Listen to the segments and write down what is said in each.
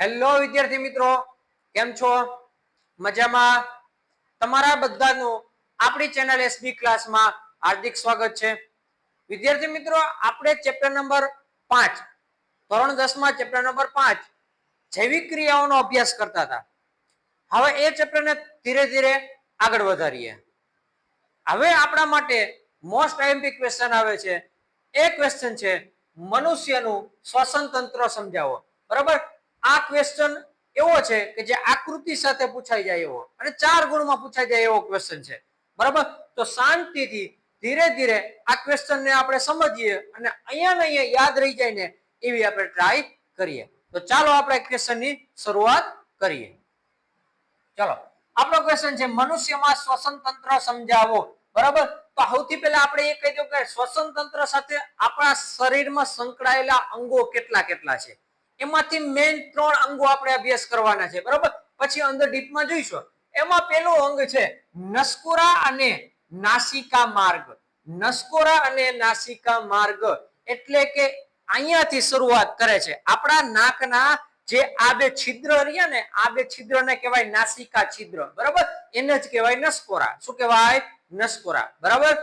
Hello વિદ્યાર્થી મિત્રો. કેમ છો? મજામાં? તમારા બધાનું આપણી ચેનલ એસબી ક્લાસમાં હાર્દિક સ્વાગત છે. વિદ્યાર્થી મિત્રો, આપણે ચેપ્ટર નંબર પાંચ, ધોરણ દસમાં ચેપ્ટર નંબર પાંચ, જૈવિક ક્રિયાઓનો અભ્યાસ કરતા હતા. હવે એ ચેપ્ટરને ધીરે ધીરે આગળ વધારીએ. હવે આપણા માટે મોસ્ટ આઈએમપી ક્વેશ્ચન આવે છે. એ ક્વેશ્ચન છે, મનુષ્યનું શ્વસન તંત્ર સમજાવો. બરાબર? આ ક્વેશ્ચન એવો છે કે જે આકૃતિ સાથે પૂછાઈ જાય એવો અને ચાર ગુણમાં પૂછાઈ જાય એવો ક્વેશ્ચન છે. બરાબર? તો શાંતિથી ધીરે ધીરે આ ક્વેશ્ચન ને આપણે સમજીએ અને અહીંયા ને અહીંયા યાદ રહી જાય ને એવી આપણે ટ્રાય કરીએ. તો ચાલો આપણે ક્વેશ્ચનની શરૂઆત કરીએ. ચલો. આપણો ક્વેશ્ચન છે, મનુષ્યમાં શ્વસન તંત્ર સમજાવો. બરાબર? તો સૌથી પહેલા આપણે એ કહી દઉં કે શ્વસન તંત્ર સાથે આપણા શરીરમાં સંકળાયેલા અંગો કેટલા કેટલા છે? એમાંથી મેઇન ત્રણ અંગો આપણે અભ્યાસ કરવાના છે, બરાબર? પછી અંદર ડીપમાં જોઈશું. એમાં પેલો અંગ છે, નસકોરા અને નાસિકા માર્ગ. નસકોરા અને નાસિકા માર્ગ એટલે કે અહીંયાથી શરૂઆત કરે છે. આપણા નાકના જે આ બે છિદ્ર રહ્યા ને આ બે છિદ્રને કહેવાય નાસિકા છિદ્ર, બરાબર? એને જ કહેવાય નસકોરા. શું કહેવાય? નસકોરા. બરાબર?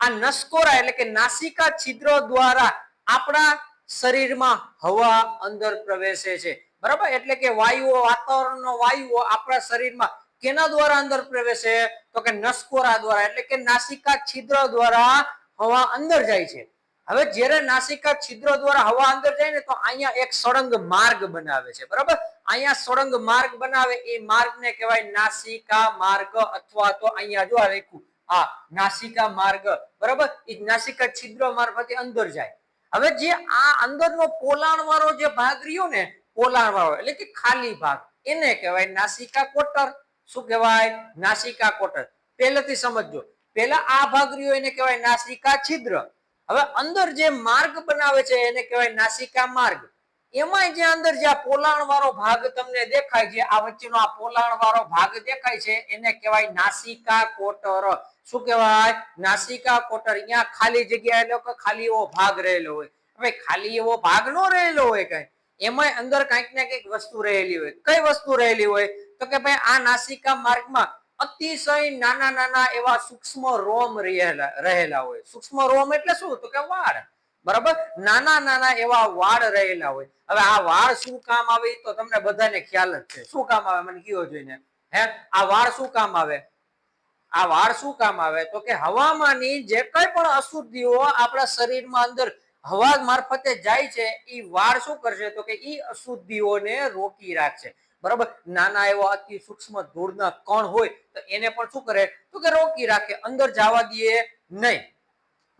આ નસકોરા એટલે કે નાસિકા છિદ્ર દ્વારા આપણા શરીરમાં હવા અંદર પ્રવેશે છે. બરાબર? એટલે કે વાયુઓ, વાતાવરણનો વાયુઓ આપણા શરીરમાં કેના દ્વારા અંદર પ્રવેશે? તો કે નસકોરા દ્વારા, એટલે કે નાસિકા છિદ્ર દ્વારા હવા અંદર જાય છે. હવે જ્યારે નાસિકા છિદ્ર દ્વારા હવા અંદર જાય ને, તો અહીંયા એક સળંગ માર્ગ બનાવે છે. બરાબર? અહીંયા સળંગ માર્ગ બનાવે, એ માર્ગને કહેવાય નાસિકા માર્ગ અથવા તો અહીંયા જો આ લખ્યું, આ નાસિકા માર્ગ. બરાબર? એ નાસિકા છિદ્ર મારફતે અંદર જાય. હવે જે આ અંદરનો પોલાણ વાળો જે ભાગ રહ્યો ને પોલાણ વાળો એટલે કે ખાલી ભાગ, એને કહેવાય નાસિકા કોટર. શું કહેવાય? નાસિકા કોટર. પહેલેથી સમજજો. પહેલા આ ભાગ રહ્યો એને કહેવાય નાસિકા છિદ્ર. હવે અંદર જે માર્ગ બનાવે છે એને કહેવાય નાસિકા માર્ગ. એમાં જે અંદર જે આ પોલાણ વાળો ભાગ તમને દેખાય છે, આ વચ્ચેનો આ પોલાણ વાળો ભાગ દેખાય છે, એને કહેવાય નાસિકા કોટર. શું કહેવાય? નાસિકા કોટર અહીંયા ખાલી જગ્યા એટલે ખાલી એવો ભાગ રહેલો હોય. હવે ખાલી એવો ભાગ નો રહેલો હોય કઈ એમાં અંદર કંઈક ને કંઈક વસ્તુ રહેલી હોય. કઈ વસ્તુ રહેલી હોય? તો કે ભાઈ આ નાસિકા માર્ગમાં અતિશય નાના નાના એવા સૂક્ષ્મ રોમ રહેલા રહેલા હોય. સૂક્ષ્મ રોમ એટલે શું? તો કે વાળ. બરાબર? નાના નાના એવા વાળ રહેલા હોય. હવે આ વાળ શું કામ આવે તો તમને બધાને ખ્યાલ જ છે. શું કામ આવે? મને કયો જોઈને. હે? આ વાળ શું કામ આવે? આ વાળ શું કામ આવે? તો કે હવામાંની જે કઈ પણ અશુદ્ધિઓ આપણા શરીરમાં અંદર હવા મારફતે જાય છે એ વાળ શું કરશે? તો કે એ અશુદ્ધિઓને રોકી રાખશે. બરાબર? નાના એવા અતિ સૂક્ષ્મ ધૂળના કણ હોય તો એને પણ શું કરે? તો કે રોકી રાખે, અંદર જવા દે નહીં.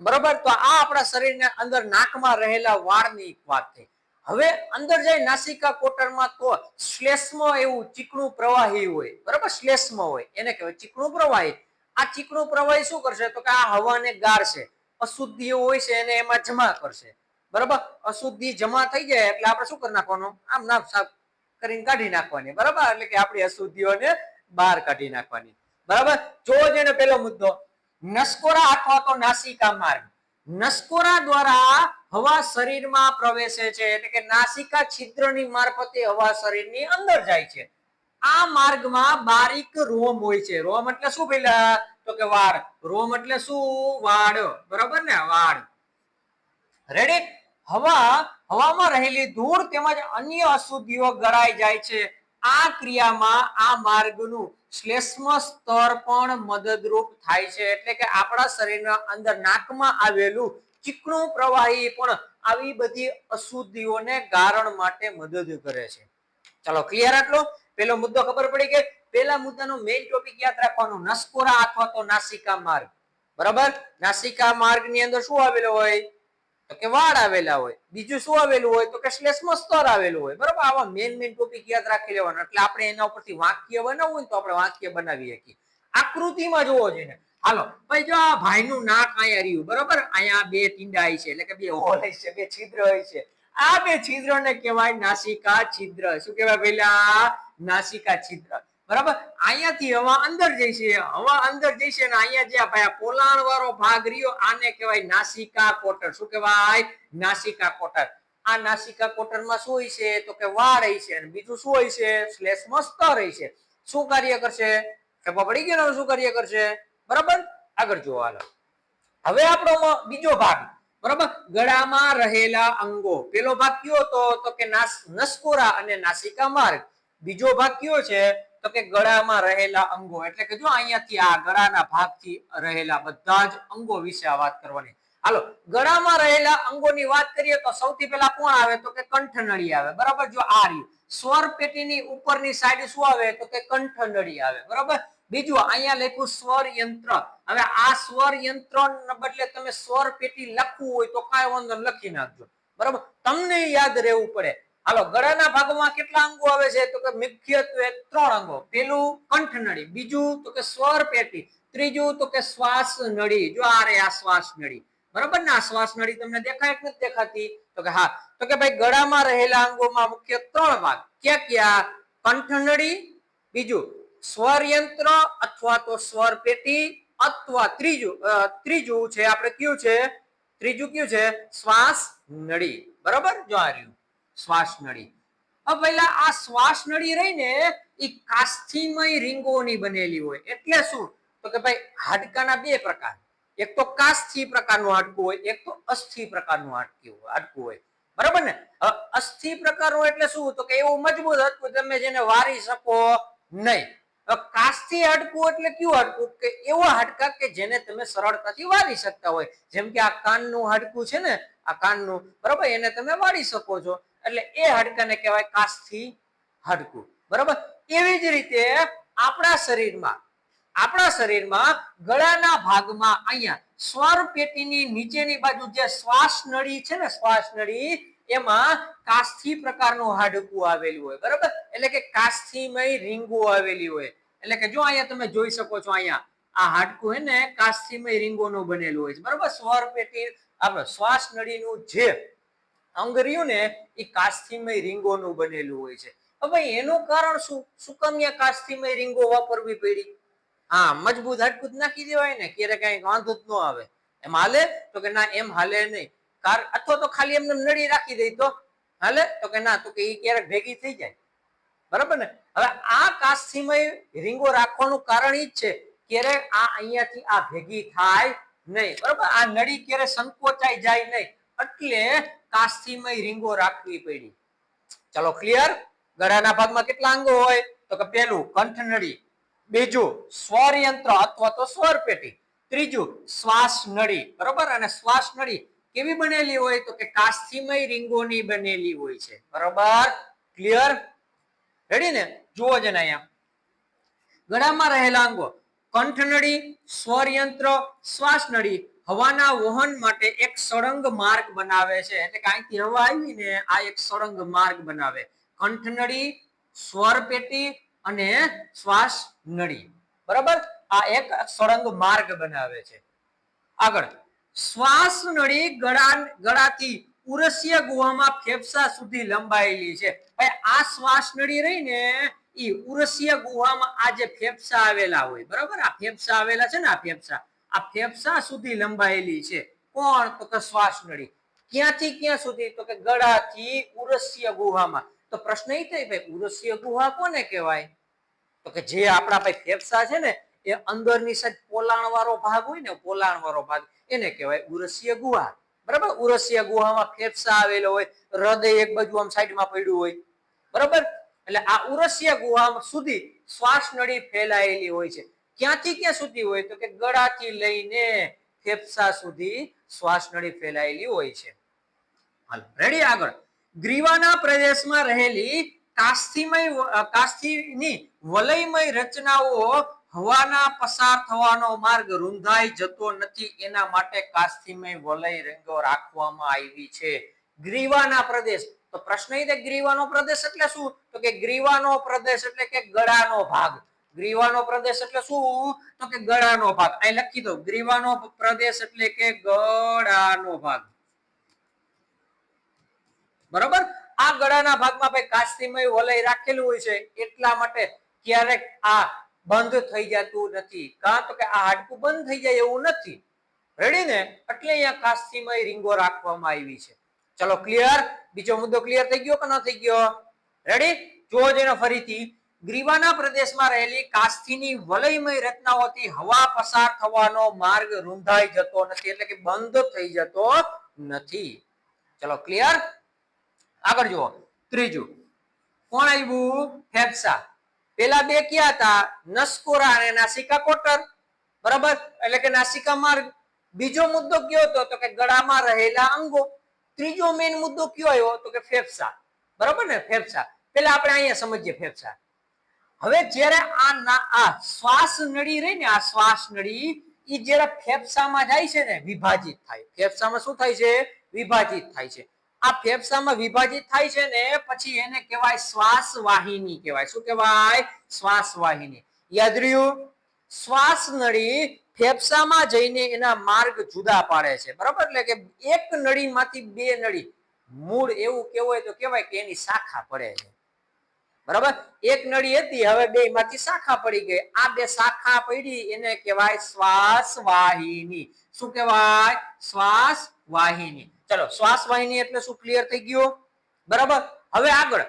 બરાબર? તો આ આપણા શરીરને અંદર નાકમાં રહેલા વાળની વાત થઈ. હવે અંદર જાય નાસિકા કોટરમાં તો શ્લેષ્મ એવું ચીકણું પ્રવાહી હોય. બરાબર? શ્લેષ્મ હોય. એને કહેવાય ચીકણું પ્રવાહી. આ ચીકણું પ્રવાહી શું કરશે? તો કે આ હવાને ગાળશે અશુદ્ધિઓ હોય છે એને એમાં જમા કરશે. બરાબર? અશુદ્ધિ જમા થઈ જાય એટલે આપણે શું કરી નાખવાનું? આમ નામ સાફ કરીને કાઢી નાખવાની. બરાબર? એટલે કે આપણી અશુદ્ધિઓને બહાર કાઢી નાખવાની. બરાબર? જો જેને પેલો મુદ્દો. નસકોરા અથવા તો નાસિકા માર્ગ. નસકોરા દ્વારા હવા શરીરમાં પ્રવેશે છે. એટલે કે નાસિકા છિદ્રની મારફતે હવા શરીરની અંદર જાય છે. આ માર્ગમાં બારીક રોમ હોય છે. રોમ એટલે શું પેલા? તો કે વાળ. રોમ એટલે શું? વાળ. બરાબર ને? વાળ. રેડી હવા, હવામાં રહેલી ધૂળ તેમજ અન્ય અશુદ્ધિઓ ગળાઈ જાય છે. આ ક્રિયામાં આ માર્ગનું શ્લેષ્મ સ્તર પણ મદદરૂપ થાય છે. એટલે કે આપણા શરીરના અંદર નાકમાં આવેલું ચીકણું પ્રવાહી પણ આવી બધી અશુદ્ધિઓને ગારણ માટે મદદ કરે છે. ચાલો ક્લિયર આટલો? પેલો મુદ્દો ખબર પડી કે પેલા મુદ્દાનો મેઇન ટોપિક યાદ રાખવાનો, નસકોરા અથવા તો નાસિકા માર્ગ. બરાબર? નાસિકા માર્ગની અંદર શું આવેલો હોય? કે વાળ આવેલા હોય. બીજું શું આવેલું હોય તો કે શ્લેષ્મ સ્તર આવેલું હોય. બરાબર? આવા મેન મેન ટોપિક યાદ રાખી લેવાના. એટલે આપણે એના ઉપરથી વાક્ય બનાવવું હોય તો આપણે વાક્ય બનાવી શકીએ. આકૃતિમાં જોવો જોઈએ હાલો. ભાઈ, જો આ ભાઈનું નાક અહીંયા રહ્યું. બરાબર? અહીંયા બે ટીંડા છે. એટલે કે બે હોલ છે, બે છિદ્ર હોય છે. આ બે છિદ્રને કહેવાય નાસિકા છિદ્ર. શું કહેવાય પેલા નાસિકા છિદ્ર. બરાબર? અહીંયાથી હવા અંદર છે હવા અંદર છે અને અહીંયા જે ભાઈ પોલાણ વાળો ભાગ રહ્યો, આને કહેવાય નાસિકા કોટર. શું કહેવાય? નાસિકા કોટર. આ નાસિકા કોટરમાં શું હોય છે? તો કે વાળ હોય છે. અને બીજું શું હોય છે? શ્લેષમાં સ્તર હોય છે. શું કાર્ય કરશે? ખબર પડી ગયો શું કાર્ય કરશે? બરાબર? આગળ જોવા હાલો. હવે આપણો બીજો ભાગ. બરાબર? ગળામાં રહેલા અંગો. પેલો ભાગ કયો હતો? તો કે નાસ, નસકોરા અને નાસિકા માર્ગ. બીજો ભાગ કયો છે? તો કે ગળામાં રહેલા અંગો, એટલે કે જો અહીંયાથી આ ગળાના ભાગથી રહેલા બધા જ અંગો વિશે આ વાત કરવાની. હાલો, ગળામાં રહેલા અંગોની વાત કરીએ તો સૌથી પહેલા કોણ આવે? તો કે કંઠનળી આવે. બરાબર? જો આ રહ્યું. સ્વર પેટીની ઉપરની સાઈડ શું આવે? તો કે કંઠનળી આવે. બરાબર? બીજું, અહીંયા લખ્યું સ્વર યંત્ર. હવે આ સ્વર યંત્ર બદલે તમે સ્વર પેટી લખવું હોય તો કાંઈ વાંધો લખી નાખજો. બરાબર? તમને યાદ રહેવું પડે. હાલો, ગળાના ભાગમાં કેટલા અંગો આવે છે? તો કે મુખ્યત્વે ત્રણ અંગો. પેલું કંઠનળી, બીજું તો કે સ્વર પેટી, ત્રીજું તો કે શ્વાસ નળી. જો આ રે આ શ્વાસ નળી. બરાબર ને? આ શ્વાસ નળી તમને દેખાય કે નથી દેખાતી? તો કે હા. તો કે ભાઈ, ગળામાં રહેલા અંગોમાં મુખ્ય ત્રણ ભાગ. ક્યાં ક્યાં? કંઠનળી, બીજું સ્વર યંત્ર અથવા તો સ્વર પેટી અથવા ત્રીજું ત્રીજું છે, આપણે કયું છે? ત્રીજું કયું છે? શ્વાસ નળી. બરાબર? જો આ રહ્યું. શ્વાસ નળી. હવે પહેલા આ શ્વાસ નળી રહી ને, એ કાસ્થિમય રીંગોની બનેલી હોય. એટલે શું? તો કે ભાઈ, હાડકાના બે પ્રકાર. એક તો કાસ્થિ પ્રકારનું હાડકું હોય, એક તો અસ્થિ પ્રકારનું હાડકું હોય હાડકું હોય. બરાબર ને? હવે અસ્થિ પ્રકારનું એટલે શું? તો કે એવું મજબૂત હાડકું તમે જેને વારી શકો નહીં. કાસ્થી હાડકું એટલે કયું હાડકું? કે એવા હાડકા કે જેને તમે સરળતાથી વારી શકતા હોય. જેમ કે આ કાનનું હાડકું છે ને આ કાનનું. બરાબર? એને તમે વાળી શકો છો. એટલે એ હાડકાને કહેવાય કાસથી હાડકું. બરાબર? એવી જ રીતે આપણા શરીરમાં આપણા શરીરમાં ગળાના ભાગમાં અહીંયા સ્વર પેટીની નીચેની બાજુ જે શ્વાસ નળી છે ને, શ્વાસ નળી, એમાં કાસ્થિ પ્રકારનું હાડકું આવેલું હોય. બરાબર? એટલે કે કાસ્થિમય રીંગો આવેલી હોય. એટલે કે જો અહીંયા તમે જોઈ શકો છો અહીંયા, આ હાડકું હે ને કાસ્થિમય રીંગોનું બનેલું હોય છે. બરાબર? સ્વર પેટી આપણે શ્વાસ નળીનું જે અંગ રહ્યું ને એ કાસ્થિમય રીંગોનું બનેલું હોય છે. હવે એનું કારણ શું? શું કામ અહીંયા કાસ્થિમય રીંગો વાપરવી પડી? હા, મજબૂત હાડકું નાખી દેવાય ને, ક્યારે કઈ વાંધો જ ન આવે. એમ હાલે? તો કે ના, એમ હાલે નહીં. કાર, અથવા તો ખાલી એમને નળી રાખી દઈ તો. હાલે? તો કે ના, તો કે એ ક્યારેક ભેગી થઈ જાય. બરાબર ને? હવે આ કાસ્થિમય રીંગો રાખવાનું કારણ એ જ છે. ક્યારેક આ અહીંયાથી આ ભેગી થાય નહીં, બરાબર? આ નળી ક્યારે સંકોચાઈ જાય નહીં. એટલે કાશીમય રીંગો રાખવી પડી. ચલો ક્લિયર ગળાના ભાગમાં કેટલા અંગો હોય? તો કે પેલું કંઠનળી, બીજું સ્વર યંત્ર અથવા તો સ્વર પેટી ત્રીજું શ્વાસ નળી બરોબર? અને શ્વાસ નળી કેવી બનેલી હોય? તો કે કાસ્થિમય રીંગોની બનેલી હોય છે. બરોબર? ક્લિયર રેડી ને? જુઓ જ ને અહીંયા. ગળામાં રહેલા અંગો. કંઠનળી, સ્વરયંત્ર, શ્વાસનળી શ્વાસ નળી હવાના વહન માટે એક સળંગ માર્ગ બનાવે છે. એટલે કે અહીંથી હવા આવી ને આ એક સળંગ માર્ગ બનાવે. કંઠનળી સ્વર પેટી અને શ્વાસ નળી બરાબર? આ એક સળંગ માર્ગ બનાવે છે. આગળ. શ્વાસ નળી ગળા, ગળાથી ઉરસીય ગુહામાં ફેફસા સુધી લંબાયેલી છે. ભાઈ, આ શ્વાસ નળી રહી ને ઈ ઉરસ્ય ગુહામાં આ જે ફેફસા આવેલા હોય, બરાબર? આ ફેફસા આવેલા છે ને, આ ફેફસા. આ ફેફસા સુધી લંબાયેલી છે. કોણ? તો કે શ્વાસ નળી ક્યાંથી ક્યાં સુધી? તો કે ગળાથી ઉરસ્ય ગુહામાં. તો પ્રશ્ન એ થાય, ભાઈ, ઉરસ્ય ગુહા કોને કહેવાય? તો કે જે આપણા ભાઈ ફેફસા છે ને, એ અંદરની સાઈડ પોલાણ વાળો ભાગ હોય ને પોલાણ વાળો ભાગ, એને કહેવાય ઉરસ્ય ગુહા. બરાબર? ઉરસ્ય ગુહામાં ફેફસા આવેલો હોય, હૃદય એક બાજુ આમ સાઈડમાં પડ્યું હોય. બરાબર? એટલે આ ઉરસ્ય ગુહા સુધી શ્વાસ નળી ફેલાયેલી હોય છે. ક્યાંથી ક્યાં સુધી હોય? તો કે ગળાથી લઈને ફેફસા સુધી શ્વાસ નળી ફેલાયેલી હોય છે. હાલ રેડી આગળ. ગ્રીવાના પ્રદેશમાં રહેલી કાસ્થિમય કાસ્થિની વલયમય રચનાઓ હવાના પસાર થવાનો માર્ગ રૂંધાઈ જતો નથી. એના માટે કાસ્થિમય વલય રંગો રાખવામાં આવી છે. ગ્રીવાના પ્રદેશ તો પ્રશ્ન એ ગ્રીવાનો પ્રદેશ એટલે શું? તો કે ગ્રીવાનો પ્રદેશ એટલે કે ગળાનો ભાગ. ગ્રીવાનો પ્રદેશ એટલે શું? તો કે ગળાનો ભાગ. અહીં લખી દો ગ્રીવાનો પ્રદેશ એટલે કે ગળાનો ભાગ. બરોબર? આ ગળાના ભાગમાં ભાઈ કાસ્તીમય વલય રાખેલું હોય છે. એટલા માટે ક્યારેક આ બંધ થઈ જતું નથી. કાં તો કે આ હાડકું બંધ થઈ જાય એવું નથી. રેડી ને? એટલે અહીંયા કાસ્તીમય રીંગો રાખવામાં આવી છે. ચલો ક્લિયર બીજો મુદ્દો ક્લિયર થઈ ગયો કે ન થઈ ગયો? રેડી જુઓ જેનો ફરીથી. ગ્રીવાના પ્રદેશમાં રહેલી કાસ્થીની વલયમય રચનાઓથી હવા પસાર થવાનો માર્ગ રૂંધાઈ જતો નથી, એટલે કે બંધ થઈ જતો નથી. ચલો ક્લિયર આગળ જુઓ. ત્રીજું. કોણ આવ્યું? ફેફસા. પેલા બે ક્યાં હતા? નસકોરા અને નાસિકા કોટર. બરાબર? એટલે કે નાસિકા માર્ગ. બીજો મુદ્દો કયો હતો? તો કે ગળામાં રહેલા અંગો. ત્રીજો મેઇન મુદ્દો કયો આવ્યો? તો કે ફેફસા. બરાબર ને? ફેફસા. પેલા આપણે અહીંયા સમજીએ ફેફસા. હવે જ્યારે આ આ શ્વાસ નળી રહી ને આ શ્વાસ નળી એ જ્યારે ફેફસામાં જાય છે ને, વિભાજિત થાય. ફેફસામાં શું થાય છે? વિભાજિત થાય છે. આ ફેફસામાં વિભાજિત થાય છે ને, પછી એને કહેવાય શ્વાસ વાહિની કહેવાય. શું કહેવાય? શ્વાસ વાહિની યાદ રહ્યું? શ્વાસ નળી ફેફસામાં જઈને એના માર્ગ જુદા પાડે છે. બરાબર? એટલે કે એક નળીમાંથી બે નળી. મૂળ એવું કેવું હોય તો કહેવાય કે એની શાખા પડે છે. બરાબર? એક નળી હતી, હવે બે માંથી શાખા પડી ગઈ. આ બે શાખા પડી એને કહેવાય શ્વાસ વાહિની શું કહેવાય? શ્વાસ વાહિની ચલો શ્વાસ વાહિની એટલે શું ક્લિયર થઈ ગયું? બરાબર? હવે આગળ.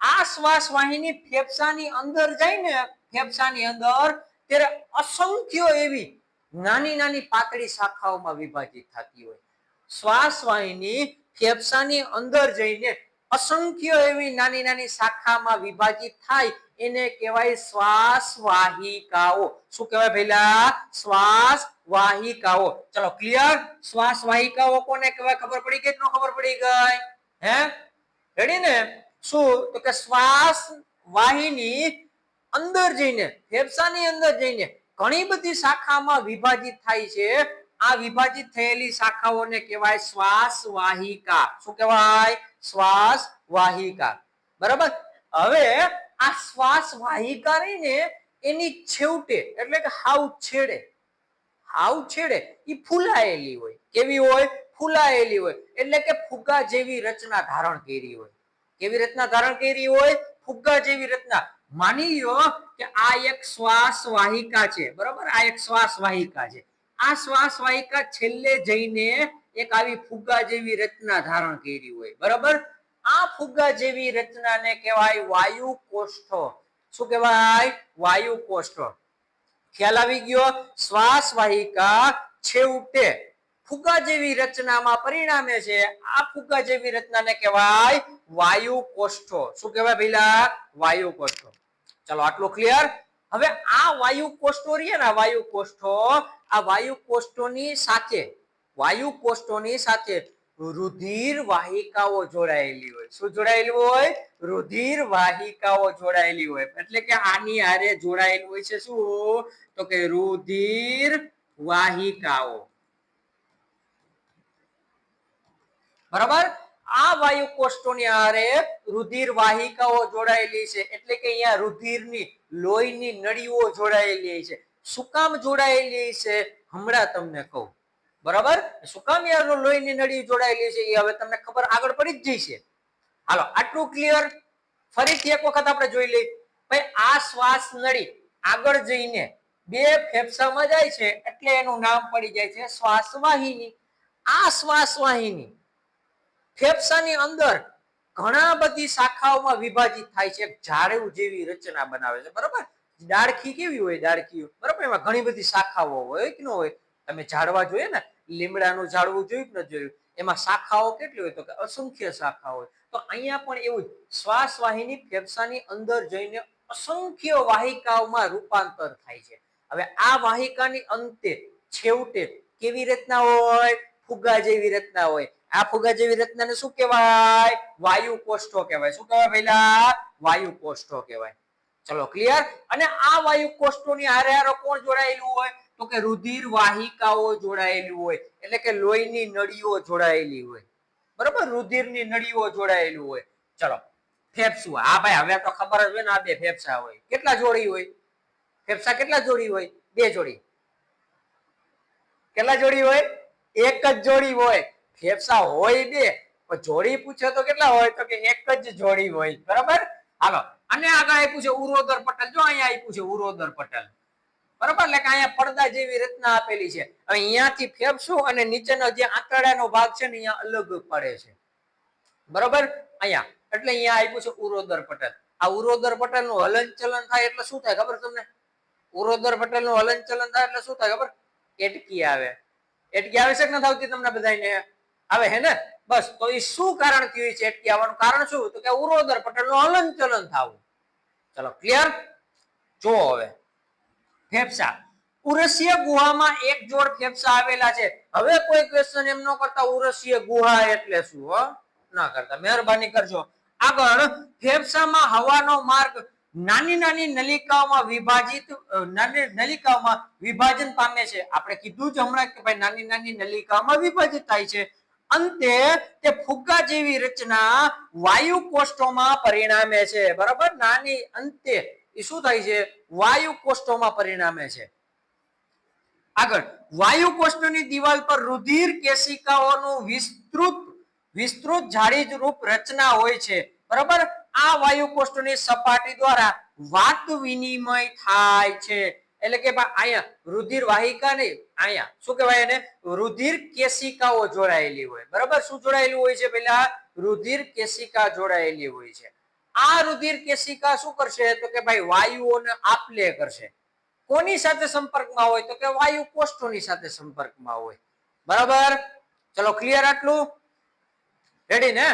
આ શ્વાસ વાહિની ફેફસાની અંદર જાય ને, ફેફસાની અંદર ત્યારે અસંખ્ય એવી નાની નાની પાતળી શાખાઓમાં વિભાજિત થતી હોય. શ્વાસ વાહિની ફેફસાની અંદર જઈને અસંખ્ય એવી નાની નાની શાખામાં વિભાજિત થાય, એને કહેવાય શ્વાસ વાહિકાઓ શું કહેવાય પેલા શ્વાસ વાહિકાઓ ચલો ક્લિયર શ્વાસ વાહિકાઓ કોને કહેવાય? ખબર પડી ગઈ કે ખબર પડી ગઈ? હે? રેડી ને? શું? તો કે શ્વાસ વાહિની અંદર જઈને, ફેફસાની અંદર જઈને ઘણી બધી શાખામાં વિભાજિત થાય છે. આ વિભાજિત થયેલી શાખાઓને કહેવાય શ્વાસ વાહિકા શું કહેવાય? શ્વાસ વાહિકા બરાબર? હવે આ શ્વાસ વાહિકા રહીને એની છેવટે, એટલે કે હાવ છેડે. હાવ છેડે. એ ફૂલાયેલી હોય. કેવી હોય? ફૂલાયેલી હોય. એટલે કે ફુગ્ગા જેવી રચના ધારણ કરી હોય. કેવી રચના ધારણ કરી હોય? ફુગ્ગા જેવી રચના. માની લો કે આ એક શ્વાસ વાહિકા છે, બરાબર? આ એક શ્વાસ વાહિકા છે. આ શ્વાસ વાહિકા છેલ્લે જઈને એક આવી ફુગ્ગા જેવી રચના ધારણ કરી હોય, બરાબર? આ ફુગ્ગા જેવી રચનાને કહેવાય વાયુ કોષ્ઠો શું કહેવાય? વાયુ કોષ્ઠો ખ્યાલ આવી ગયો? શ્વાસ વાહિકા છેવટે ફુગ્ગા જેવી રચનામાં પરિણામે છે. આ ફુગ્ગા જેવી રચનાને કહેવાય વાયુ કોષ્ઠો શું કહેવાય ભાઈલા? વાયુ કોષ્ઠો ચલો આટલું ક્લિયર હવે આ વાયુ કોષ્ઠો રહીએ ને વાયુ કોષ્ઠો આ વાયુ કોષ્ઠોની સાથે વાયુ કોષ્ઠોની સાથે રુધિર વાહિકાઓ જોડાયેલી હોય. શું જોડાયેલી હોય? રુધિર વાહિકાઓ જોડાયેલી હોય. એટલે કે આની હારે જોડાયેલું હોય છે શું? તો કે રુધિર વાહિકાઓ બરાબર? આ વાયુ કોષ્ટોની આરે રુધિર વાહિકાઓ જોડાયેલી છે. એટલે કે અહીંયા રુધિરની લોહીની નળીઓ જોડાયેલી છે. શું કામ જોડાયેલી છે? હમણાં તમને કહું. બરાબર? શું કામ યાર લોહીની નળી જોડાયેલી છે? એ હવે તમને ખબર આગળ પડી જ જશે હાલો, આટલું ક્લિયર ફરીથી એક વખત આપણે જોઈ લઈએ. ભાઈ, આ શ્વાસ નળી આગળ જઈને બે ફેફસામાં જાય છે. એટલે એનું નામ પડી જાય છે શ્વાસ વાહિની આ શ્વાસ વાહિની ફેફસાની અંદર ઘણા બધી શાખાઓમાં વિભાજિત થાય છે. ઝાડવું જેવી રચના બનાવે છે. બરાબર? ડાળખી કેવી હોય ડાળખી બરાબર? એમાં ઘણી બધી શાખાઓ હોય કે ન હોય? તમે ઝાડવા જોઈએ ને, લીમડાનું ઝાડવું જોયું કે ન જોયું? એમાં શાખાઓ કેટલી હોય? તો કે અસંખ્ય શાખા હોય. તો અહીંયા પણ એવું શ્વાસ વાહિની ફેફસાની અંદર જઈને અસંખ્ય વાહિકાઓમાં રૂપાંતર થાય છે. હવે આ વાહિકાની અંતે છેવટે કેવી રચના હોય? ફુગ્ગા જેવી રચના હોય. આ ફુગા જેવી રચનાને શું કહેવાય? વાયુ કોષ્ઠો કહેવાય. શું કહેવાય પહેલા વાયુ કોષ્ઠો કહેવાય. ચલો ક્લિયર અને આ વાયુ કોષ્ઠોની હારે હારો કોણ જોડાયેલું હોય? તો કે રુધિર વાહિકાઓ જોડાયેલી હોય. એટલે કે લોહીની નળીઓ જોડાયેલી હોય. બરોબર? રુધિરની નળીઓ જોડાયેલું હોય. ચલો, ફેફસું. હા ભાઈ, હવે તો ખબર જ હોય ને આ બે ફેફસા હોય. કેટલા જોડી હોય? ફેફસા કેટલા જોડી હોય? બે જોડી. કેટલા જોડી હોય? એક જ જોડી હોય. ફેફસા હોય બે, પણ જોડી પૂછે તો કેટલા હોય? તો કે એક જ જોડી હોય. બરાબર? હાલો. અને આગળ આપ્યું છે ઉરોદર પટેલ. જો અહીંયા આપ્યું છે ઉરોદર પટેલ. બરાબર? એટલે કે અહીંયા પડદા જેવી રચના આપેલી છે. અહીંયાથી ફેફસું અને નીચેનો જે આંતરડાનો ભાગ છે ને, અહીંયા અલગ પડે છે. બરોબર? અહીંયા. એટલે અહીંયા આપ્યું છે ઉરોદર પટલ. આ ઉરોદર પટલનું હલન ચલન થાય એટલે શું થાય? ખબર તમને? ઉરોદર પટેલનું હલન ચલન થાય એટલે શું થાય? ખબર? એટકી આવે. એટકી આવે છે કે નથી આવતી તમને બધાને? આવે હે ને, બસ, તો એ શું કારણ થયું છે અટકી આવવાનું કારણ શું? તો કે ઉરોદર પટલનું હલન ચલન થવું. ચલો ક્લિયર જો હવે. ફેફસા. ઉરસીય ગુહામાં એક જોડ ફેફસા આવેલા છે. હવે કોઈ ક્વેશ્ચન એમ ન કરતા ઉરસીય ગુહા એટલે શું, હો? ના કરતા. મહેરબાની કરજો. આગળ, ફેફસામાં હવાનો માર્ગ નાની નાની નલિકાઓમાં વિભાજિત નાની નલિકાઓમાં વિભાજન પામે છે. આપણે કીધું જ હમણાં કે ભાઈ નાની નાની નલિકાઓમાં વિભાજિત થાય છે. અંતે તે ફુગ્ગા જેવી રચના વાયુ કોષ્ટોમાં પરિણામે છે. બરાબર? નાની અંતે એ શું થાય છે? વાયુ કોષ્ટોમાં પરિણામે છે. આગળ. વાયુ કોષ્ઠની દિવાલ પર રુધિર કેશિકાઓનું વિસ્તૃત વિસ્તૃત જાળી રૂપ રચના હોય છે. બરાબર? આ વાયુ કોષ્ઠની સપાટી દ્વારા વાત વિનિમય થાય છે. એટલે કે અહીંયા રુધિર વાહિકા નહીં, અહીંયા. શું કહેવાય એને? રુધિર કેશિકાઓ જોડાયેલી હોય. બરાબર? શું જોડાયેલું હોય છે પેલા? રુધિર કેશિકા જોડાયેલી હોય છે. આ રુધિર કેશિકા શું કરશે? તો કે ભાઈ વાયુઓને આપલે કરશે. કોની સાથે સંપર્કમાં હોય? તો કે વાયુ કોષ્ઠોની સાથે સંપર્કમાં હોય. બરાબર? ચલો ક્લિયર આટલું? રેડી ને?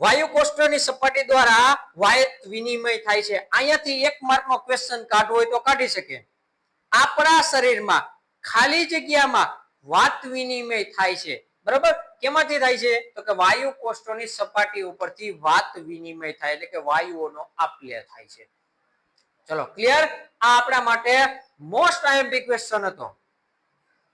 વાયુ કોષ્ટની સપાટી દ્વારા વાયત વિનિમય થાય છે. અહીંયાથી એક માર્કનો ક્વેશ્ચન કાઢવો હોય તો કાઢી શકે. આપણા શરીરમાં ખાલી જગ્યામાં વાત વિનિમય થાય છે. બરાબર? કેમાંથી થાય છે? તો કે વાયુ કોષ્ઠોની સપાટી ઉપરથી વાત વિનિમય થાય, એટલે કે વાયુઓનો આપલે થાય છે. ચલો ક્લિયર આ આપણા માટે મોસ્ટ આઈએમપી ક્વેશ્ચન હતો.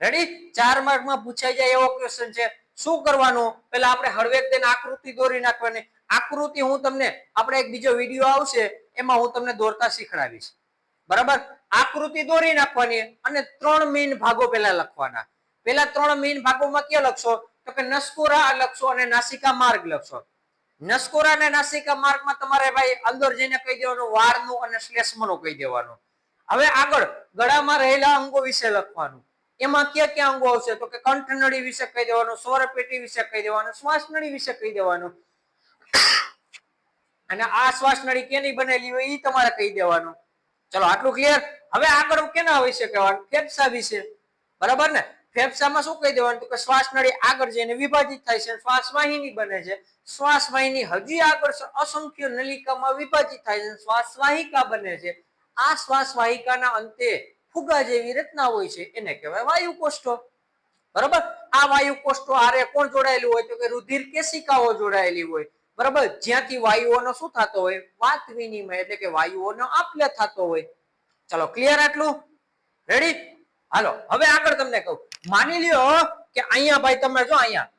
રેડી ચાર માર્કમાં પૂછાઈ જાય એવો ક્વેશ્ચન છે. શું કરવાનું? પેલા આપણે હળવેક તેને આકૃતિ દોરી નાખવાની. આકૃતિ હું તમને, આપણે એક બીજો વીડિયો આવશે, એમાં હું તમને દોરતા શીખડાવીશ. બરાબર? આકૃતિ દોરી નાખવાની અને ત્રણ મીન ભાગો પેલા લખવાના. પેલા ત્રણ મીન ભાગોમાં ક્યાં લખશો? તો કે નસકોરા લખશો અને નાસિકા માર્ગ લખશો. નસકોરા અને નાસિકા માર્ગમાં તમારે ભાઈ અંદર જઈને કહી દેવાનું, વારનું અને શ્લેષ્મનું કહી દેવાનું. હવે આગળ ગળામાં રહેલા અંગો વિશે લખવાનું. એમાં કયા કયા અંગો આવશે? તો કે કંઠનળી વિશે કહી દેવાનું સ્વરપેટી વિશે કહી દેવાનું શ્વાસનળી વિશે કહી દેવાનું. અને આ શ્વાસનળી કેની બનેલી હોય એ તમારે કહી દેવાનું. ચલો, આટલું ક્લિયર હવે આગળ કેના વિશે કહેવાનું? ફેફસા વિશે. બરાબર ને? ફેફસામાં શું કહી દેવાનું? તો કે શ્વાસનળી આગળ જઈને વિભાજિત થાય છે શ્વાસ વાહિની બને છે. શ્વાસ વાહિની હજી આગળ અસંખ્ય નલિકામાં વિભાજિત થાય છે શ્વાસ વાહિકા બને છે. આ શ્વાસ વાહિકાના અંતે ફુગા જેવી રચના હોય છે, એને કહેવાય વાયુ કોષ્ઠો બરાબર? આ વાયુ કોષ્ઠો આરે કોણ જોડાયેલું હોય? તો કે રુધિર કેશિકાઓ જોડાયેલી હોય. બરાબર? જ્યાંથી વાયુઓનો શું થતો હોય? વાત વિનિમય એટલે કે વાયુઓનો આપલે થતો હોય. ચલો ક્લિયર આટલું? રેડી હાલો, હવે આગળ તમને કહું. માની લ્યો કે અહીંયા ભાઈ તમે જો અહીંયા,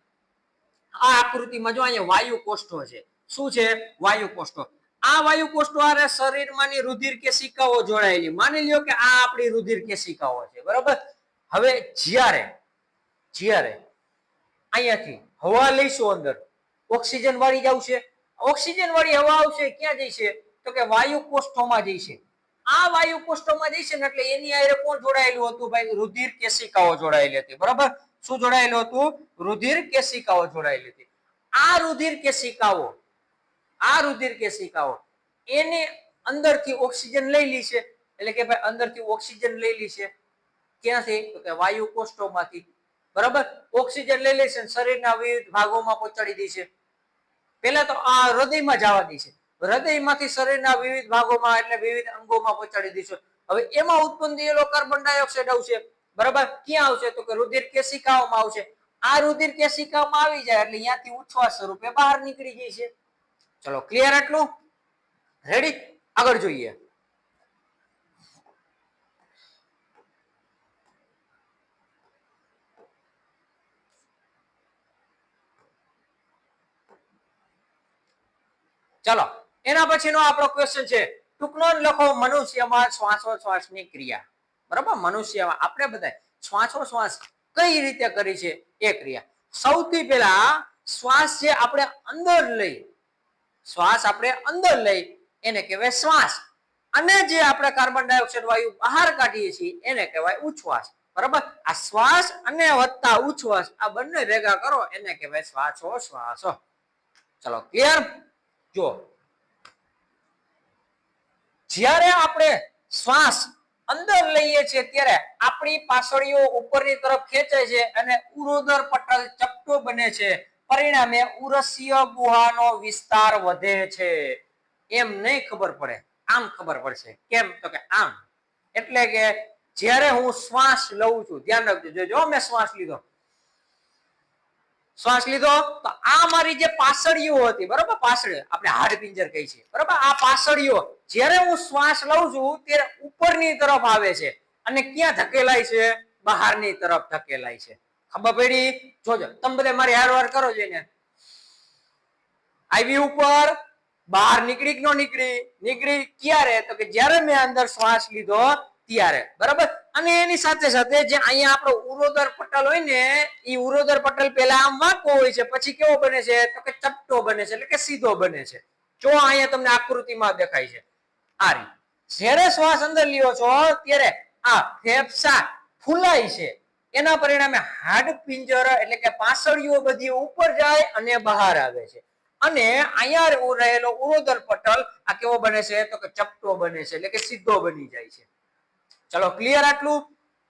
આ આકૃતિમાં જો અહીંયા વાયુ કોષ્ઠો છે. શું છે? વાયુ કોષ્ઠો આ વાયુ કોષ્ઠો આરે શરીરમાંની રુધિર કેશિકાઓ જોડાયેલી. માની લ્યો કે આ આપણી રુધિર કેશિકાઓ છે, બરાબર? હવે જ્યારે જ્યારે અહીંયાથી હવા લઈશું અંદર, ઓક્સિજન વાળી જ આવશે. ઓક્સિજન વાળી હવા આવશે, ક્યાં જઈશે તો કે વાયુ કોષ્ઠોમાં જઈશે આ વાયુ કોષ્ઠોમાં જઈશે ને એટલે એની આરે કોણ જોડાયેલું હતું ભાઈ? રુધિર કેશિકાઓ જોડાયેલી હતી, બરાબર? શું જોડાયેલું હતું? રુધિર કેશિકાઓ જોડાયેલી હતી. આ રુધિર કેશિકાઓ આ રુધિર કેશિકાઓ એને અંદરથી ઓક્સિજન લઈ લી છે. એટલે કે ભાઈ અંદરથી ઓક્સિજન લઈ લી છે. ક્યાંથી? તો કે વાયુ કોષ્ટોમાંથી. બરાબર? ઓક્સિજન લઈ લે છે શરીરના વિવિધ ભાગોમાં પહોંચાડી દે છે. પહેલા તો આ હૃદયમાં જવા દે છે. હૃદયમાંથી શરીરના વિવિધ ભાગોમાં એટલે વિવિધ અંગોમાં પહોંચાડી દઈશું હવે એમાં ઉત્પન્ન થયેલો કાર્બન ડાયોક્સાઇડ આવશે. બરાબર? ક્યાં આવશે? તો કે રુધિર કેશિકાઓમાં આવશે. આ રુધિર કેશિકામાં આવી જાય એટલે અહીંયાથી ઉછવા સ્વરૂપે બહાર નીકળી જાય છે. ચલો ક્લિયર એટલું રેડી આગળ જોઈએ. ચલો, એના પછીનો આપણો ક્વેશ્ચન છે, ટૂંકનો લખો, મનુષ્યમાં શ્વાસોશ્વાસની ક્રિયા. બરાબર? મનુષ્યમાં, આપણે બધા શ્વાસોશ્વાસ કઈ રીતે કરી છે? એ ક્રિયા. સૌથી પહેલા શ્વાસ જે આપણે અંદર લઈ શ્વાસ આપણે અંદર લઈ એને કહેવાય શ્વાસ. અને જે આપણે કાર્બન ડાયોક્સાઇડ વાયુ બહાર કાઢીએ છીએ એને કહેવાય ઉચ્છવાસ. બરાબર? આ શ્વાસ અને વત્તા ઉચ્છવાસ, આ બંને ભેગા કરો એને કહેવાય શ્વાસો શ્વાસો. ચલો ક્લિયર જો. જ્યારે આપણે શ્વાસ અંદર લઈએ છીએ, ત્યારે આપણી પાસળીઓ ઉપરની તરફ ખેંચે છે અને ઉરોદર પટલ ચપટો બને છે. પરિણામે ઉરસીય ગુહાનો વિસ્તાર વધે છે. એમ નહીં ખબર પડે. આમ ખબર પડશે. કેમ? તો કે આમ. એટલે કે જ્યારે હું શ્વાસ લઉં છું, ધ્યાન રાખજો. જો મેં શ્વાસ લીધો. શ્વાસ લીધો, તો આ મારી જે પાસળીઓ હતી, બરોબર? પાસળી આપણે હાડપિંજર કહી છે બરોબર? આ પાસળીઓ, જ્યારે હું શ્વાસ લઉં છું ત્યારે ઉપરની તરફ આવે છે અને ક્યાં ધકેલાય છે? બહારની તરફ ધકેલાય છે. ખબર પડી? જોજો, તમે બધા મારી હારવાર કરો જોઈને આવી ઉપર બહાર નીકળી કે ન નીકળી? નીકળી ક્યારે? તો કે જ્યારે મેં અંદર શ્વાસ લીધો ત્યારે. બરાબર? અને એની સાથે સાથે જે અહીંયા આપણો ઉરોદર પટલ હોય ને એ ઉરોદર પટલ પહેલા આમ વાંકો હોય છે, પછી કેવો બને છે? તો કે ચપટો બને છે, એટલે કે સીધો બને છે. જો અહીંયા તમને આકૃતિમાં દેખાય છે. આ રીતે. જ્યારે શ્વાસ અંદર લ્યો છો, ત્યારે આ ફેફસા ફૂલાય છે. એના પરિણામે હાડ પિંજર એટલે કે પાસળીઓ બધી ઉપર જાય અને બહાર આવે છે. અને અહીંયા રહેલો ઉરોદર પટલ, આ કેવો બને છે? તો કે ચપટો બને છે, એટલે કે સીધો બની જાય છે. ચલો ક્લિયર આટલું?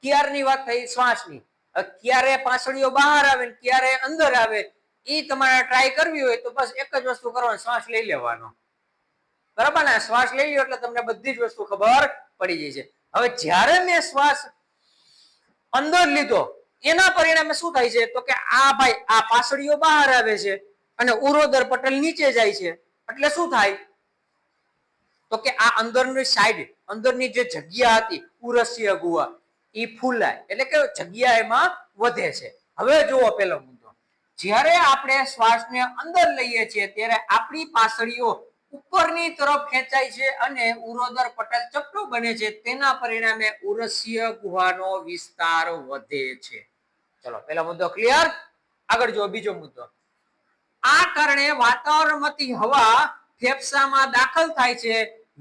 ક્યારની વાત થઈ? શ્વાસની. ક્યારે પાસળીઓ બહાર આવે ને ક્યારે અંદર આવે, એ તમારે ટ્રાય કરવી હોય તો બસ એક જ વસ્તુ કરવાની, શ્વાસ લઈ લેવાનો. બરાબર ને? શ્વાસ લઈ લો એટલે તમને બધી જ વસ્તુ ખબર પડી જાય છે. હવે જ્યારે મેં શ્વાસ અંદર લીધો. એના પરિણામે શું થાય છે? તો કે આ ભાઈ આ પાસળીઓ બહાર આવે છે અને ઉરોદર પટલ નીચે જાય છે. એટલે શું થાય? તો કે આ અંદરની સાઈડ અંદરની જે જગ્યા હતી, ઉરસ્ય ગુવા એ ફૂલાય. એટલે કે જગ્યા એમાં વધે છે. હવે જુઓ પેલો મુદ્દો. જ્યારે આપણે શ્વાસને અંદર લઈએ છીએ, ત્યારે આપણી પાસળીઓ ઉપરની તરફ ખેંચાય છે અને ઉરોદર પટલ ચપટો બને છે. તેના પરિણામે ઉરસીય ગુહાનો વિસ્તાર વધે છે. ચલો પેલો મુદ્દો ક્લિયર આગળ જો બીજો મુદ્દો. આ કારણે વાતાવરણમાંથી હવા ફેફસામાં દાખલ થાય છે.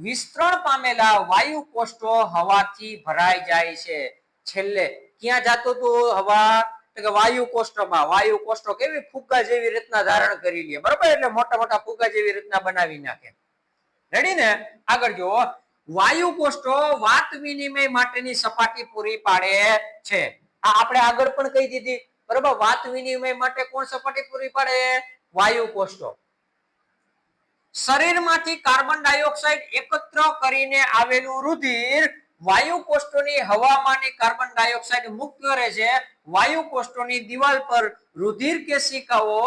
વિસ્તરણ પામેલા વાયુ કોષ્ટો હવાથી ભરાઈ જાય છે. છેલ્લે ક્યાં જતો તો હવા? તો કે વાયુ કોષ્ટમાં વાયુ કોષ્ટો કેવી ફુગ્ગા જેવી રીતના ધારણ કરી લે. બરાબર? એટલે મોટા મોટા ફુગ્ગા જેવી રીતના બનાવી નાખે. રેડી ને? આગળ જુઓ. વાયુ કોષ્ટો વાત વિનિમય માટેની સપાટી પૂરી પાડે છે. આ આપણે આગળ પણ કહી દીધી. બરાબર? વાત વિનિમય માટે કોણ સપાટી પૂરી પાડે? વાયુ કોષ્ટો શરીરમાંથી કાર્બન ડાયોક્સાઇડ એકત્ર કરીને આવેલું રુધિર વાયુ કોષ્ટોની હવામાંની કાર્બન ડાયોક્સાઇડ મુક્ત કરે છે. વાયુ કોષ્ટોની દિવાલ પર રુધિર કેશિકાઓ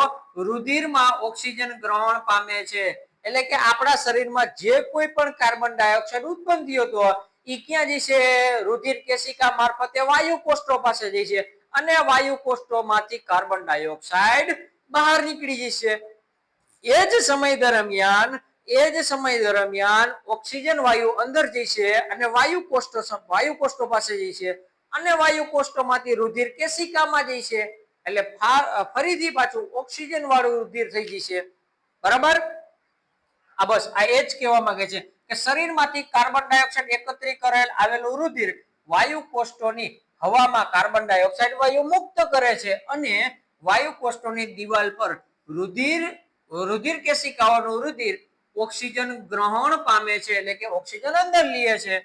રુધિરમાં ઓક્સિજન ગ્રહણ પામે છે. એટલે કે આપણા શરીરમાં જે કોઈ પણ કાર્બન ડાયોક્સાઇડ ઉત્પન્ન થયો હતો એ ક્યાં જશે રુધિર કેશિકા મારફતે વાયુ કોષ્ટો પાસે જશે અને વાયુ કોષ્ટોમાંથી કાર્બન ડાયોક્સાઇડ બહાર નીકળી જશે. એ જ સમય દરમિયાન એ જ સમય દરમિયાન ઓક્સિજન વાયુ અંદર જશે અને વાયુ કોષ્ટો વાયુ કોષ્ટો પાસે જશે અને વાયુ કોષ્ટોમાંથી રુધિર કેશિકામાં જશે એટલે ફરીથી પાછું ઓક્સિજન વાળું રુધિર થઈ જશે બરાબર? આ બસ, આ એ જ કહેવા માંગે છે કે શરીરમાંથી કાર્બન ડાયોક્સાઇડ એકત્રિત કરેલ આવેલું રુધિર વાયુ કોષ્ટોની હવામાં કાર્બન ડાયોક્સાઇડ વાયુ મુક્ત કરે છે અને વાયુ કોષ્ટોની દિવાલ પર રુધિર રુધિર કેશિકાઓનું રુધિર ઓક્સિજન ગ્રહણ પામે છે એટલે કે ઓક્સિજન અંદર લે છે.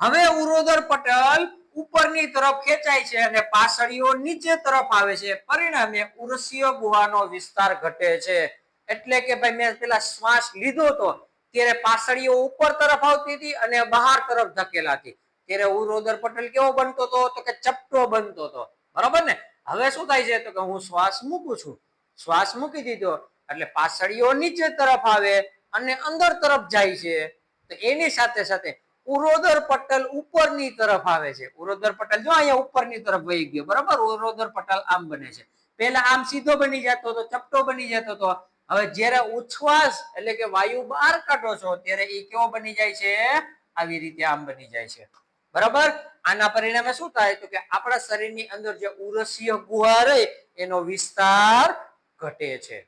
હવે ઉરોદર પટલ ઉપરની તરફ ખેંચાય છે અને પાસળીઓ નીચે તરફ આવે છે. પરિણામે ઉરસીય ગુહાનો વિસ્તાર ઘટે છે. એટલે કે ભાઈ મેં પેલા શ્વાસ લીધો તો ત્યારે પાસળીઓ ઉપર તરફ આવતી હતી અને બહાર તરફ ધકેલાતી ત્યારે ઉરોદર પટલ કેવો બનતો હતો? તો કે ચપટો બનતો હતો. બરોબર ને? હવે શું થાય છે? તો કે હું શ્વાસ મૂકું છું. શ્વાસ મૂકી દીધો. એટલે પાસળીઓ નીચે તરફ આવે. અને અંદર તરફ જાય છે, તો એની સાથે સાથે ઉરોદર પટલ ઉપરની તરફ આવે છે. ઉરોદર પટલ જો અહીંયા ઉપરની તરફ વહી ગયો, બરાબર? ઉરોદર પટલ આમ બને છે. પહેલા આમ સીધો બની જતો હતો, ચપટો બની જતો હતો. હવે જ્યારે ઉચ્છવાસ એટલે કે વાયુ બહાર કાઢો છો, ત્યારે એ કેવો બની જાય છે? આવી રીતે આમ બની જાય છે. બરાબર? આના પરિણામે શું થાય? તો કે આપણા શરીરની અંદર જે ઉરસીય ગુહા રહે, એનો વિસ્તાર ઘટે છે.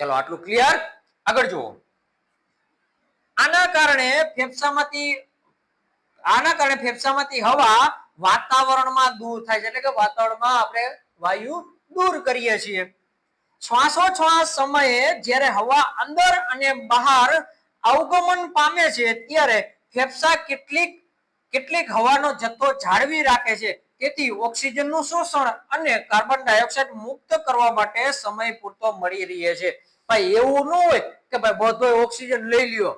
ચલો, આટલું ક્લિયર આગળ જુઓ. આના કારણે ફેફસામાંથી, આના કારણે ફેફસામાંથી હવા વાતાવરણમાં દૂર થાય છે. એટલે કે વાતાવરણમાં આપણે વાયુ દૂર કરીએ છીએ. શ્વાસોશ્વાસ સમયે જ્યારે હવા અંદર અને બહાર અવગમન પામે છે, ત્યારે ફેફસા કેટલીક કેટલીક હવાનો જથ્થો જાળવી રાખે છે. તેથી ઓક્સિજનનું શોષણ અને કાર્બન ડાયોક્સાઇડ મુક્ત કરવા માટે સમય પૂરતો મળી રહે છે. ભાઈ, એવું ન હોય કે ભાઈ બધો ઓક્સિજન લઈ લ્યો.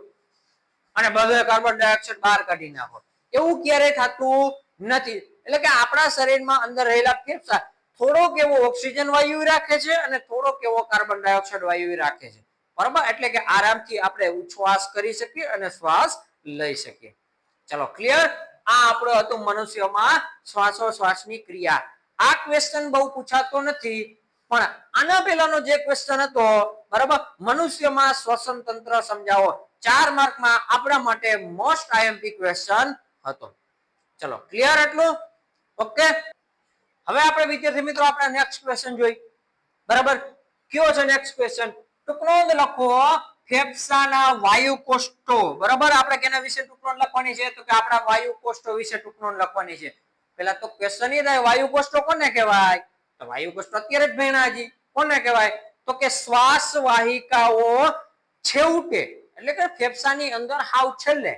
અને બધો કાર્બન ડાયોક્સાઇડ બહાર કાઢી નાખો. એવું ક્યારેય થતું નથી. એટલે કે આપણા શરીરમાં અંદર રહેલા ફેફસા થોડોક એવો ઓક્સિજન વાયુ રાખે છે અને થોડોક એવો કાર્બન ડાયોક્સાઇડ વાયુ રાખે છે. બરાબર? એટલે કે આરામથી આપણે ઉચ્છવાસ કરી શકીએ અને શ્વાસ લઈ શકીએ. ચલો ક્લિયર આ આપણો હતો મનુષ્યમાં શ્વાસોશ્વાસની ક્રિયા. આ ક્વેશ્ચન બહુ પૂછાતો નથી, પણ આના પહેલાનો જે ક્વેશ્ચન હતો, બરાબર? મનુષ્યમાં શ્વસન તંત્ર સમજાવો. ચાર માર્કમાં આપણા માટે મોસ્ટ આઈએમપી ક્વેશ્ચન હતો. ચલો ક્લિયર એટલું? ઓકે હવે આપણે વિદ્યાર્થી મિત્રો, આપણે નેક્સ્ટ ક્વેશ્ચન જોઈ. બરાબર? કયો છે નેક્સ્ટ ક્વેશ્ચન ટૂંકનોંધ લખો, ફેફસાના વાયુ કોષ્ટો બરાબર? આપણે કેના વિશે ટૂંકનોંધ લખવાની છે? તો કે આપણા વાયુ કોષ્ટો વિશે ટૂંકનોંધ લખવાની છે. પેલા તો ક્વેશ્ચન એ થાય વાયુ કોષ્ટો કોને કહેવાય? તો વાયુ કોષ્ટો અત્યારે જ ભણ્યા કોને કહેવાય? તો કે શ્વાસ વાહિકાઓ છેવટે. એટલે કે ફેફસાની અંદર હાવ છેલ્લે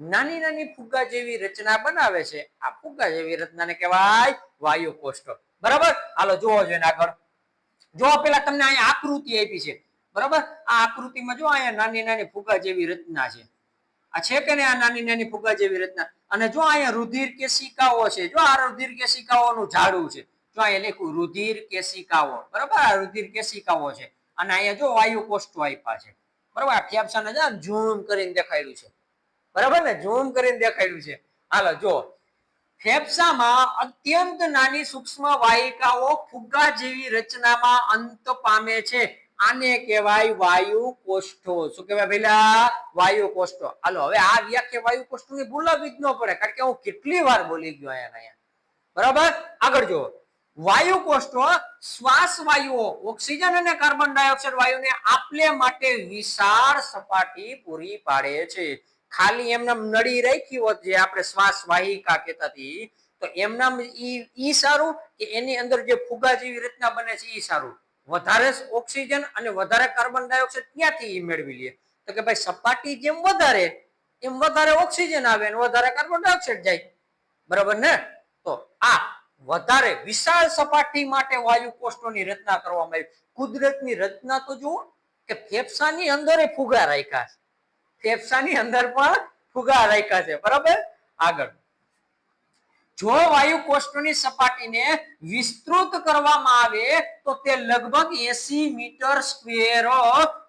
નાની નાની ફુગ્ગા જેવી રચના બનાવે છે. આ ફુગ્ગા જેવી રચનાને કહેવાય વાયુ કોષ્ઠ બરાબર? હાલો જોવો જોઈએ આગળ. જો પેલા તમને અહીંયા આકૃતિ આપી છે. બરાબર? આ આકૃતિમાં જો અહીંયા નાની નાની ફુગ્ગા જેવી રચના છે. આ છે કે નહીં આ નાની નાની ફુગ્ગા જેવી રચના? અને જો અહીંયા રુધિર કેશિકાઓ છે, જો આ રુધિર કેશિકાઓનું ઝાડું છે, જો અહીંયા લખ્યું રુધિર કેશિકાઓ. બરાબર? આ રુધિર કેશિકાઓ છે. અને અહીંયા જો વાયુ કોષ્ઠો આપ્યા છે. બરાબર? આ ફેફસાને ઝૂમ કરીને દેખાડ્યું છે. બરાબર ને? ઝૂમ કરીને દેખાડ્યું છે. હાલો જો ફેફસામાં અત્યંત નાની સૂક્ષ્મ વાહિકાઓ ફુગ્ગા જેવી રચનામાં અંત પામે છે. આને કહેવાય વાયુ કોષ્ઠો શું કહેવાય પેલા વાયુ કોષ્ઠો હાલો, હવે આ વ્યાખ્યા વાયુ કોષ્ઠોની ભૂલ જ ન પડે, કારણ કે હું કેટલી વાર બોલી ગયો અહીંયા. બરાબર? આગળ જુઓ. વાયુ કોષ્ટો શ્વાસ વાયુઓ ઓક્સિજન અને કાર્બન ડાયોક્સાઇડ વાયુને આપલે માટે વિશાળ સપાટી પૂરી પાડે છે. ખાલી એમના નળી રાખી હોત જે આપણે શ્વાસ વાહિકા કહેતા હતી તો એમના ઈ સારું કે એની અંદર જે ફુગા જેવી રચના બને છે ઈ સારું. વધારે ઓક્સિજન અને વધારે કાર્બન ડાયોક્સાઇડ ક્યાંથી મેળવી લઈએ તો કે ભાઈ સપાટી જેમ વધારે, એમ વધારે ઓક્સિજન આવે અને વધારે કાર્બન ડાયોક્સાઇડ જાય. બરાબર ને? તો આ વધારે વિશાળ સપાટી માટે વાયુ કોષ્ટોની રચના કરવામાં આવી. કુદરતની રચના તો જુઓ કે ફેફસાની અંદર ફુગા રાખ્યા છે. ફેફસાની અંદર પણ ફુગા રાખ્યા છે. બરાબર? આગળ. જો વાયુ કોષ્ટોની સપાટીને વિસ્તૃત કરવામાં આવે, તો તે લગભગ એસી મીટર સ્ક્વેર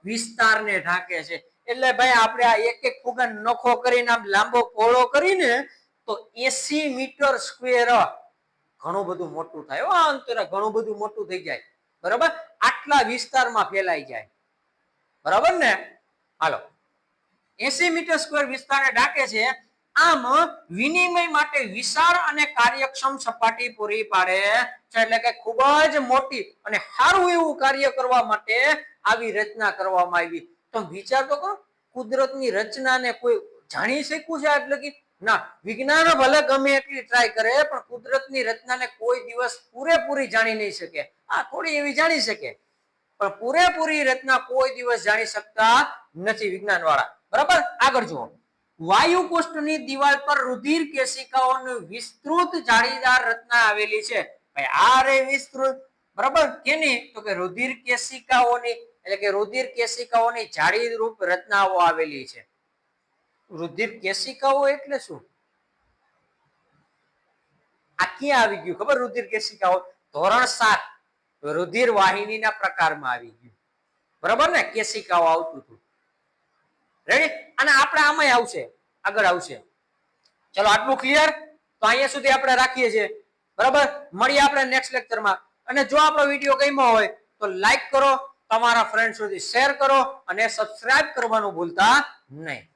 વિસ્તારને ઢાંકે છે. એટલે ભાઈ, આપણે આ એક એક ફુગા નખો કરીને, આમ લાંબો પહોળો કરીને, તો એસી મીટર સ્ક્વેર ઘણું બધું મોટું થાય. આ અંતરે ઘણું બધું મોટું થઈ જાય. બરાબર? આટલા વિસ્તારમાં ફેલાઈ જાય. બરાબર ને? હાલો. એસી મીટર સ્ક્વેર વિસ્તારને ડાકે છે. આમ વિનિમય માટે વિશાળ અને કાર્યક્ષમ સપાટી પૂરી પાડે છે. એટલે કે ખૂબ જ મોટી અને સારું એવું કાર્ય કરવા માટે આવી રચના કરવામાં આવી. તો વિચાર તો કરો, કુદરતની રચનાને કોઈ જાણી શક્યું છે એટલે કે ના, વિજ્ઞાન ભલે ગમે એટલી ટ્રાય કરે, પણ કુદરતની રચનાને કોઈ દિવસ પૂરેપૂરી જાણી નહીં શકે. આ થોડી એવી જાણી શકે. પણ પૂરેપૂરી રચના કોઈ દિવસ જાણી શકતા નથી વિજ્ઞાન વાળા બરાબર? આગળ જુઓ. વાયુ કોષ્ઠની દિવાલ પર રુધિર કેશિકાઓની વિસ્તૃત જાળીદાર રચના આવેલી છે. ભાઈ, આ રે વિસ્તૃત. બરાબર? કેની તો કે રુધિર કેશિકાઓની, એટલે કે રુધિર કેશિકાઓની જાળી રૂપ રચનાઓ આવેલી છે. રુધિર કેશિકાઓ એટલે શું? આ ક્યાં આવી ગયું? ખબર? રુધિર કેશિકાઓ. ધોરણ સાત. રુધિર વાહિનીના પ્રકારમાં આવી ગયું. બરાબર ને? કેશિકાઓ આવતું હતું. રેડી અને આપણે આમાંય આવશે. આગળ આવશે. ચલો, આટલું ક્લિયર તો અહીંયા સુધી આપણે રાખીએ છીએ. બરાબર? મળીએ આપણે નેક્સ્ટ લેક્ચરમાં અને જો આપણો વીડિયો ગમ્યો હોય, તો લાઈક કરો. તમારા ફ્રેન્ડ સુધી શેર કરો અને સબસ્ક્રાઇબ કરવાનું ભૂલતા નહીં.